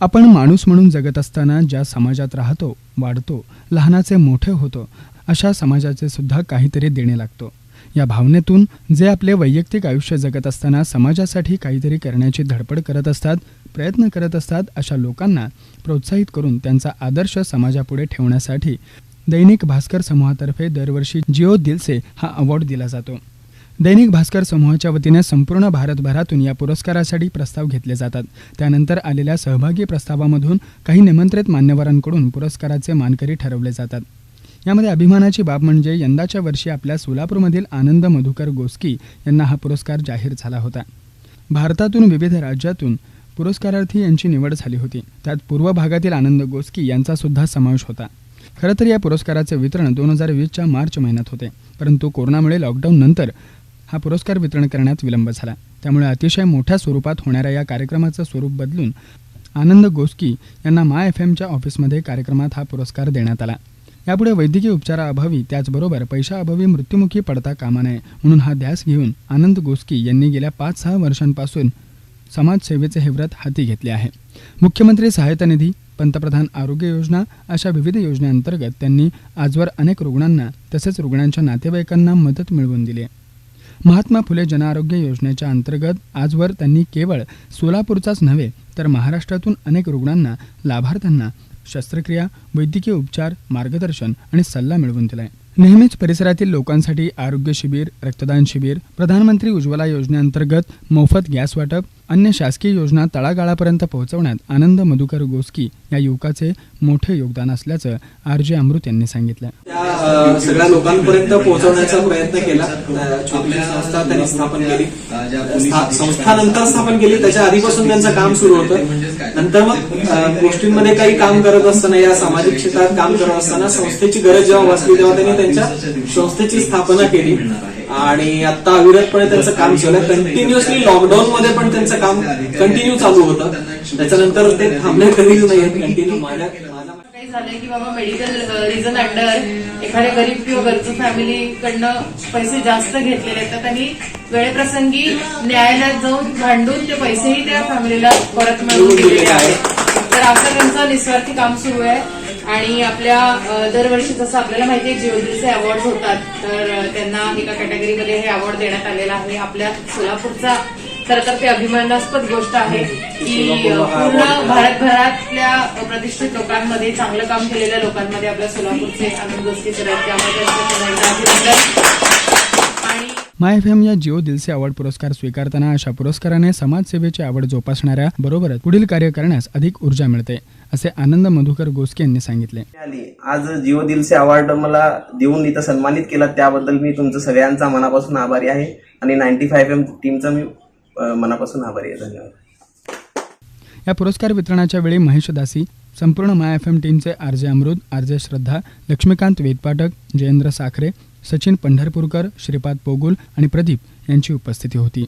आपण माणूस म्हणून जगत असताना ज्या समाजात राहतो वाढतो लहानाचे मोठे होतो अशा समाजाचे सुद्धा काहीतरी देणे लागतो. या भावनेतून जे आपले वैयक्तिक आयुष्य जगत असताना समाजासाठी काहीतरी करण्याची धडपड करत असतात प्रयत्न करत असतात अशा लोकांना प्रोत्साहित करून त्यांचा आदर्श समाजापुढे ठेवण्यासाठी दैनिक भास्कर समूहातर्फे दरवर्षी जिओ दिलसे हा अवॉर्ड दिला जातो. दैनिक भास्कर समूहाच्या वतीने संपूर्ण भारतभरातून या पुरस्कारासाठी प्रस्ताव घेतले जातात. त्यानंतर आलेल्या सहभागी प्रस्तावामधून काही निमंत्रित मान्यवरांकडून पुरस्काराचे मानकरी ठरवले जातात. यामध्ये अभिमानाची बाब म्हणजे यंदाच्या वर्षी आपल्या सोलापूरमधील आनंद मधुकर गोस्की यांना हा पुरस्कार जाहीर झाला होता. भारतातून विविध राज्यातून पुरस्कारार्थी यांची निवड झाली होती. त्यात पूर्व भागातील आनंद गोस्की यांचा सुद्धा समावेश होता. खरं तर या पुरस्काराचे वितरण दोन हजार वीसच्या मार्च महिन्यात होते. परंतु कोरोनामुळे लॉकडाऊन नंतर हा पुरस्कार वितरण करण्यात विलंब झाला. त्यामुळे अतिशय मोठ्या स्वरूपात होणाऱ्या या कार्यक्रमाचं स्वरूप बदलून आनंद गोस्की यांना मा एफ एमच्या ऑफिसमध्ये कार्यक्रमात हा पुरस्कार देण्यात आला. यापुढे वैद्यकीय उपचाराअभावी त्याचबरोबर पैशाअभावी मृत्युमुखी पडता कामा नये म्हणून हा ध्यास घेऊन आनंद गोस्की यांनी गेल्या पाच सहा वर्षांपासून समाजसेवेचे हे व्रत हाती घेतले आहे. मुख्यमंत्री सहायता निधी पंतप्रधान आरोग्य योजना अशा विविध योजनेअंतर्गत त्यांनी आजवर अनेक रुग्णांना तसेच रुग्णांच्या नातेवाईकांना मदत मिळवून दिली आहे. महात्मा फुले जनआरोग्य योजनेच्या अंतर्गत आजवर त्यांनी केवळ सोलापूरचाच नव्हे तर महाराष्ट्रातून अनेक रुग्णांना लाभार्थ्यांना शस्त्रक्रिया वैद्यकीय उपचार मार्गदर्शन आणि सल्ला मिळवून दिलाय. नेहमीच परिसरातील लोकांसाठी आरोग्य शिबिर रक्तदान शिबिर प्रधानमंत्री उज्ज्वला योजनेअंतर्गत मोफत गॅस वाटप अन्य शासकीय योजना तळागाळापर्यंत पोहोचवण्यात आनंद मधुकर गोस्की या युवकाचे मोठे योगदान असल्याचं आर जे अमृत यांनी सांगितलं. सगळ्या लोकांपर्यंत पोहोचवण्याचा प्रयत्न केला. संस्था त्यांनी स्थापन केली. संस्था नंतर स्थापन केली त्याच्या आधीपासून त्यांचं काम सुरू होतं. नंतर मग गोष्टींमध्ये काही काम करत असताना या सामाजिक क्षेत्रात काम करत असताना संस्थेची गरज जेव्हा भासली तेव्हा त्यांनी त्यांच्या संस्थेची स्थापना केली. आणि आता अविरतपणे त्यांचं काम केलं कंटिन्युअसली लॉकडाऊन मध्ये पण त्यांचं काम कंटिन्यू चालू होतं. त्याच्यानंतर ते थांबले कधीच नाही कंटिन्यू माझ्या काही झालंय की बाबा मेडिकल रिझन अंडर एखाद्या गरीब किंवा गरजू फॅमिलीकडनं पैसे जास्त घेतलेले आहेत तर त्यांनी वेळेप्रसंगी न्यायालयात जाऊन भांडून ते पैसेही त्या फॅमिलीला परत मिळवून दिलेले आहेत. तर असं त्यांचं निस्वार्थी काम सुरू आहे. आणि आपल्या दरवर्षी जसं आपल्याला माहिती आहे जिओदिलचे अवॉर्ड होतात तर त्यांना एका कॅटेगरीमध्ये हे अवॉर्ड देण्यात आलेला आहे. आपल्या सोलापूरचा खरं तर ते अभिमानास्पद गोष्ट आहे की पूर्ण भारतभरातल्या प्रतिष्ठित लोकांमध्ये चांगलं काम केलेल्या लोकांमध्ये आपल्या सोलापूरचे आनंद गोष्टी आहेत. त्यामुळे त्यांचं माय एफ एम या जिओ दिलसे अवॉर्ड पुरस्कार स्वीकारताना अशा पुरस्काराने समाजसेवेची आवड जोपासणाऱ्या बरोबरच पुढील कार्य करण्यास अधिक ऊर्जा मिळते असे आनंद मधुकर गोसके यांनी सांगितले. आज जिओ दिलसे अवॉर्ड मला देऊन इथं सन्मानित केला त्याबद्दल मी तुमचं सगळ्यांचा मनापासून आभारी आहे आणि नाईन्टी फाईव्ह एम टीमचा मी मनापासून आभारी आहे. धन्यवाद. या पुरस्कार वितरणाच्या वेळी महेश दासी संपूर्ण माय एफ एम टीमचे आर जे अमृत आर जे श्रद्धा लक्ष्मीकांत वेदपाठक जयेंद्र साखरे सचिन पंढरपूरकर श्रीपाद पोगुल आणि प्रदीप यांची उपस्थिती होती.